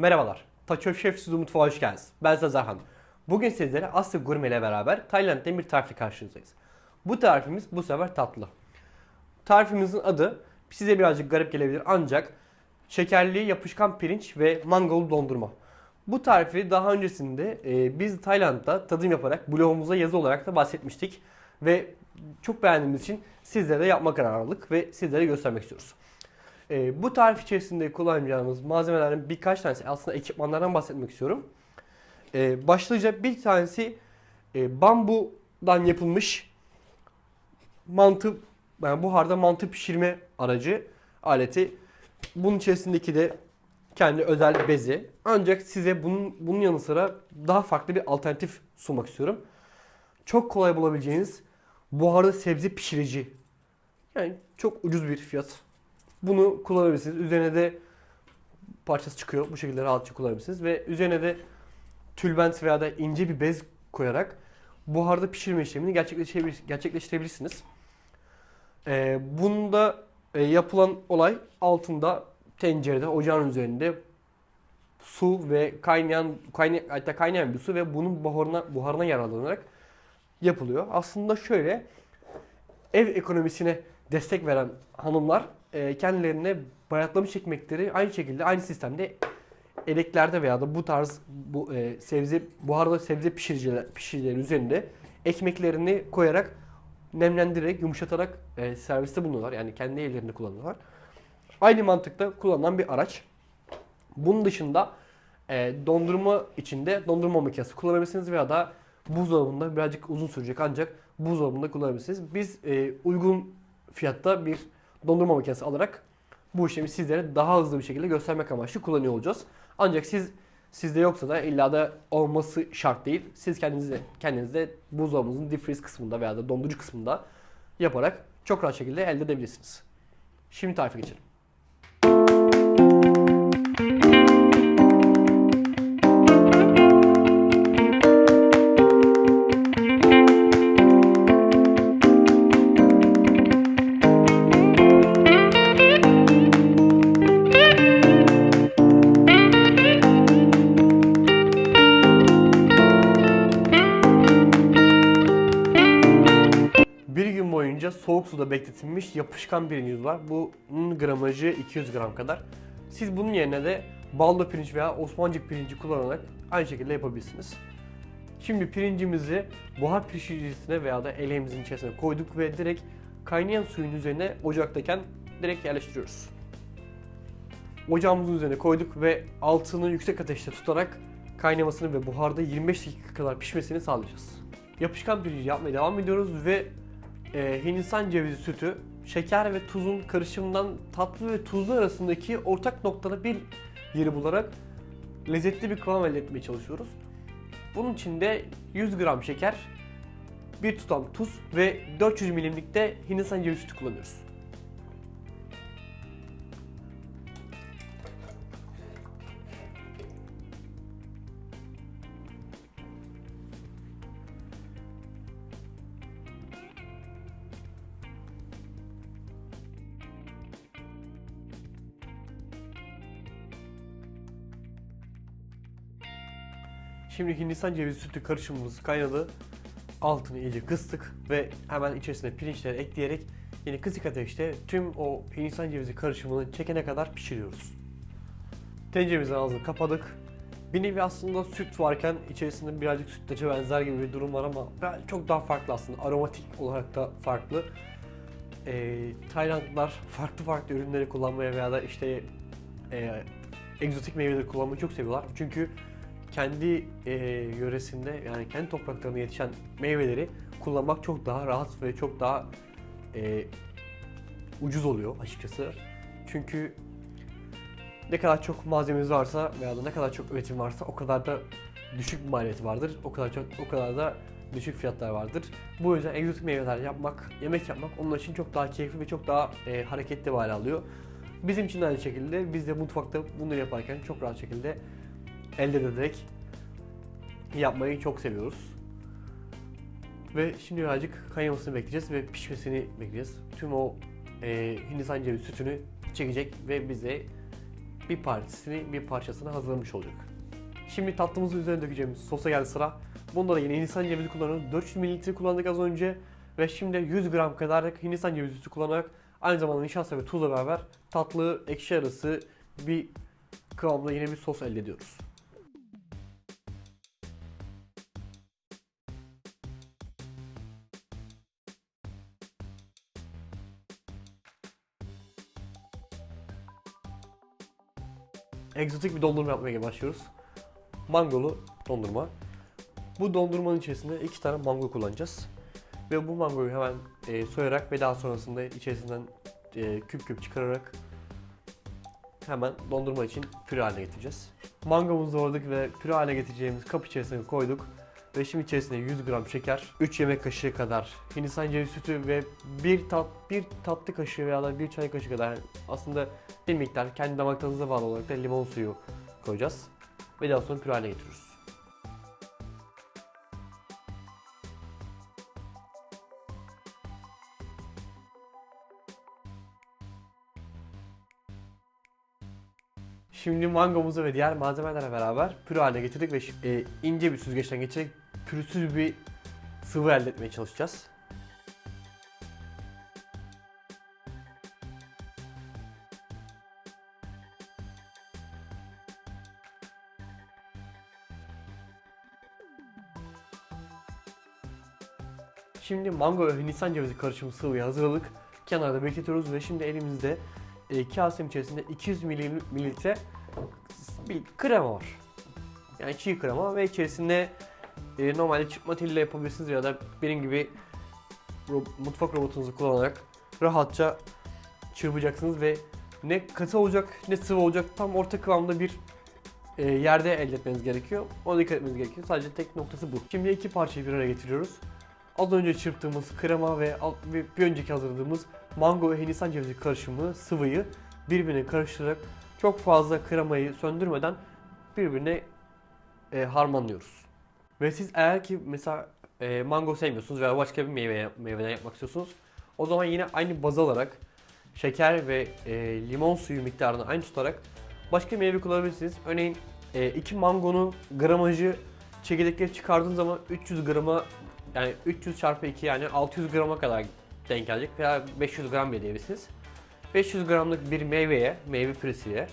Merhabalar, Taçöf Şef Suzu Mutfağı hoş geldiniz. Ben Sazarhan. Bugün sizlere Asya Gurme ile beraber Tayland'da bir tarifle karşınızdayız. Bu tarifimiz bu sefer tatlı. Tarifimizin adı size birazcık garip gelebilir ancak şekerli yapışkan pirinç ve mangolu dondurma. Bu tarifi daha öncesinde e, biz Tayland'da tadım yaparak blogumuza yazı olarak da bahsetmiştik. Ve çok beğendiğimiz için sizlere de yapma kararı aldık ve sizlere göstermek istiyoruz. E, bu tarif içerisinde kullanacağımız malzemelerin birkaç tanesi aslında ekipmanlardan bahsetmek istiyorum. E, başlıca bir tanesi e, bambudan yapılmış mantı yani buharda mantı pişirme aracı aleti. Bunun içerisindeki de kendi özel bezi. Ancak size bunun bunun yanı sıra daha farklı bir alternatif sunmak istiyorum. Çok kolay bulabileceğiniz buharda sebze pişirici. Yani çok ucuz bir fiyat. Bunu kullanabilirsiniz. Üzerine de parçası çıkıyor. Bu şekilde rahatça kullanabilirsiniz. Ve üzerine de tülbent veya da ince bir bez koyarak buharda pişirme işlemini gerçekleştirebilir, gerçekleştirebilirsiniz. Ee, bunda e, yapılan olay altında tencerede ocağın üzerinde su ve kaynayan kaynayan hatta kaynayan bir su ve bunun buharına buharına yararlanarak yapılıyor. Aslında şöyle ev ekonomisine destek veren hanımlar e, kendilerine bayatlamış ekmekleri aynı şekilde aynı sistemde eleklerde veya da bu tarz bu e, sebze buharda sebze pişiriciler pişiricilerin üzerinde ekmeklerini koyarak nemlendirerek yumuşatarak e, serviste bulunuyorlar. Yani kendi ellerinde kullanıyorlar. Aynı mantıkta kullanılan bir araç. Bunun dışında e, dondurma içinde dondurma makinesi kullanabilirsiniz veya da buzdolabında birazcık uzun sürecek ancak buzdolabında kullanabilirsiniz. Biz e, uygun fiyatta bir dondurma makinesi alarak bu işlemi sizlere daha hızlı bir şekilde göstermek amaçlı kullanıyor olacağız. Ancak siz sizde yoksa da illa da olması şart değil. Siz kendinize kendinizde buzdolabınızın freeze kısmında veya da dondurucu kısmında yaparak çok rahat şekilde elde edebilirsiniz. Şimdi tarife geçelim. Soğuk suda bekletilmiş yapışkan pirincimiz var. Bunun gramajı 200 gram kadar. Siz bunun yerine de baldo pirinç veya osmancık pirinci kullanarak aynı şekilde yapabilirsiniz. Şimdi pirincimizi buhar pişiricisine veya da eleğimizin içerisine koyduk ve direkt kaynayan suyun üzerine ocaktayken direkt yerleştiriyoruz. Ocağımızın üzerine koyduk ve altını yüksek ateşte tutarak kaynamasını ve buharda 25 dakika kadar pişmesini sağlayacağız. Yapışkan pirinci yapmaya devam ediyoruz ve e, Hindistan cevizi sütü, şeker ve tuzun karışımından tatlı ve tuzlu arasındaki ortak noktada bir yeri bularak lezzetli bir kıvam elde etmeye çalışıyoruz. Bunun için de 100 gram şeker, bir tutam tuz ve 400 milimlikte Hindistan cevizi sütü kullanıyoruz. Şimdi Hindistan cevizi sütü karışımımız kaynadı. Altını iyice kıstık ve hemen içerisine pirinçleri ekleyerek yine kısık ateşte tüm o Hindistan cevizi karışımını çekene kadar pişiriyoruz. Tenceremizin ağzını kapadık. Bir nevi aslında süt varken içerisinde birazcık sütlaça benzer gibi bir durum var ama ben- çok daha farklı aslında. Aromatik olarak da farklı. Ee, Taylandlılar farklı farklı ürünleri kullanmaya veya da işte e, egzotik meyveleri kullanmayı çok seviyorlar. Çünkü kendi e, yöresinde yani kendi topraklarında yetişen meyveleri kullanmak çok daha rahat ve çok daha e, ucuz oluyor açıkçası. Çünkü ne kadar çok malzemeniz varsa veya da ne kadar çok üretim varsa o kadar da düşük bir maliyeti vardır. O kadar çok o kadar da düşük fiyatlar vardır. Bu yüzden egzotik meyveler yapmak, yemek yapmak onlar için çok daha keyifli ve çok daha e, hareketli bir hale alıyor. Bizim için de aynı şekilde biz de mutfakta bunları yaparken çok rahat şekilde elde ederek yapmayı çok seviyoruz. Ve şimdi birazcık kaynamasını bekleyeceğiz ve pişmesini bekleyeceğiz. Tüm o e, Hindistan cevizi sütünü çekecek ve bize bir parçasını bir parçasını hazırlamış olacak. Şimdi tatlımızı üzerine dökeceğimiz sosa geldi sıra. Bunda da yine Hindistan cevizi kullanıyoruz. 400 ml kullandık az önce. Ve şimdi 100 gram kadar Hindistan cevizi sütü kullanarak aynı zamanda nişasta ve tuzla beraber tatlı ekşi arası bir kıvamda yine bir sos elde ediyoruz. Egzotik bir dondurma yapmaya başlıyoruz. Mangolu dondurma. Bu dondurmanın içerisinde iki tane mango kullanacağız. Ve bu mangoyu hemen e, soyarak ve daha sonrasında içerisinden e, küp küp çıkararak hemen dondurma için püre haline getireceğiz. Mangomuzu doğradık ve püre haline getireceğimiz kap içerisine koyduk. Ve şimdi içerisine 100 gram şeker, 3 yemek kaşığı kadar Hindistan cevizi sütü ve bir tat bir tatlı kaşığı veya da bir çay kaşığı kadar aslında bir miktar kendi damak tadınıza bağlı olarak da limon suyu koyacağız. Ve daha sonra püre haline getiriyoruz. Şimdi mangomuzu ve diğer malzemelerle beraber püre haline getirdik ve e, ince bir süzgeçten geçirerek pürüzsüz bir sıvı elde etmeye çalışacağız. Şimdi mango ve Hindistan cevizi karışımı sıvıyı hazırladık. Kenarda bekletiyoruz ve şimdi elimizde e, kasenin içerisinde 200 ml- mililitre bir krema var. Yani çiğ krema ve içerisinde e, normalde çırpma teliyle yapabilirsiniz ya da benim gibi ro- mutfak robotunuzu kullanarak rahatça çırpacaksınız ve ne katı olacak ne sıvı olacak tam orta kıvamda bir e, yerde elde etmeniz gerekiyor. Ona dikkat etmeniz gerekiyor. Sadece tek noktası bu. Şimdi iki parçayı bir araya getiriyoruz. Az önce çırptığımız krema ve bir önceki hazırladığımız mango ve hindistan cevizi karışımı sıvıyı birbirine karıştırarak çok fazla kremayı söndürmeden birbirine e, harmanlıyoruz. Ve siz eğer ki mesela e, mango sevmiyorsunuz veya başka bir meyve meyveden yapmak istiyorsunuz. O zaman yine aynı baz alarak şeker ve e, limon suyu miktarını aynı tutarak başka meyve kullanabilirsiniz. Örneğin 2 mangonun gramajı çekirdekleri çıkardığın zaman 300 grama yani 300 çarpı 2 yani 600 grama kadar denk gelecek veya 500 gram bile diyebilirsiniz. 500 gramlık bir meyveye, meyve püresiyle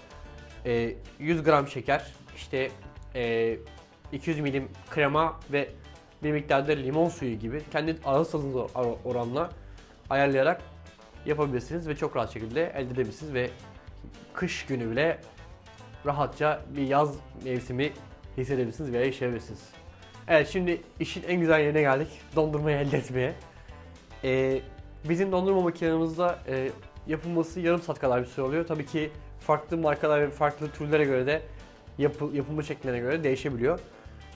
e, 100 gram şeker, işte e, 200 milim krema ve bir miktarda limon suyu gibi kendi ağız tadınıza or- oranla ayarlayarak yapabilirsiniz ve çok rahat şekilde elde edebilirsiniz ve kış günü bile rahatça bir yaz mevsimi hissedebilirsiniz veya yaşayabilirsiniz. Evet şimdi işin en güzel yerine geldik. Dondurmayı elde etmeye. Ee, bizim dondurma makinemizde e, yapılması yarım saat kadar bir süre oluyor. Tabii ki farklı markalar ve farklı türlere göre de yapı, yapılma şekline göre değişebiliyor.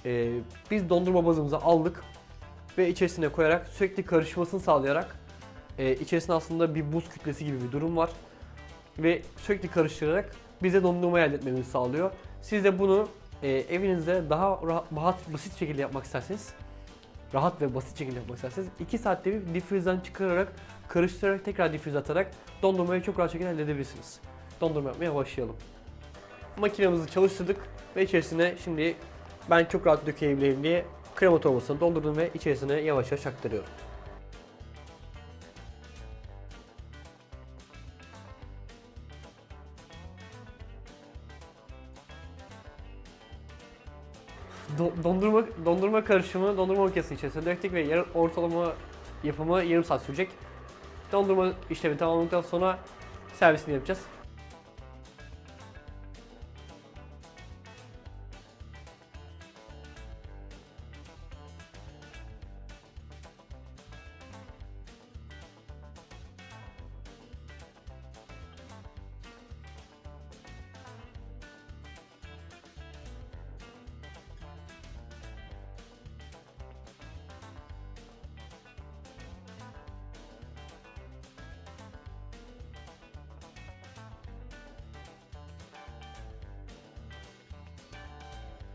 Ee, biz dondurma bazımızı aldık ve içerisine koyarak sürekli karışmasını sağlayarak e, içerisinde aslında bir buz kütlesi gibi bir durum var. Ve sürekli karıştırarak bize dondurma elde etmemizi sağlıyor. Siz de bunu e, evinizde daha rahat, basit şekilde yapmak isterseniz rahat ve basit şekilde yapmak isterseniz 2 saatte bir difrizden çıkararak karıştırarak tekrar difrize atarak dondurmayı çok rahat şekilde elde edebilirsiniz. Dondurma yapmaya başlayalım. Makinemizi çalıştırdık ve içerisine şimdi ben çok rahat dökebileyim diye krema torbasını doldurdum ve içerisine yavaş yavaş aktarıyorum. Do- dondurma dondurma karışımı dondurma makinesinin içerisine döktük ve yarım, ortalama yapımı yarım saat sürecek. Dondurma işlemi tamamladıktan sonra servisini yapacağız.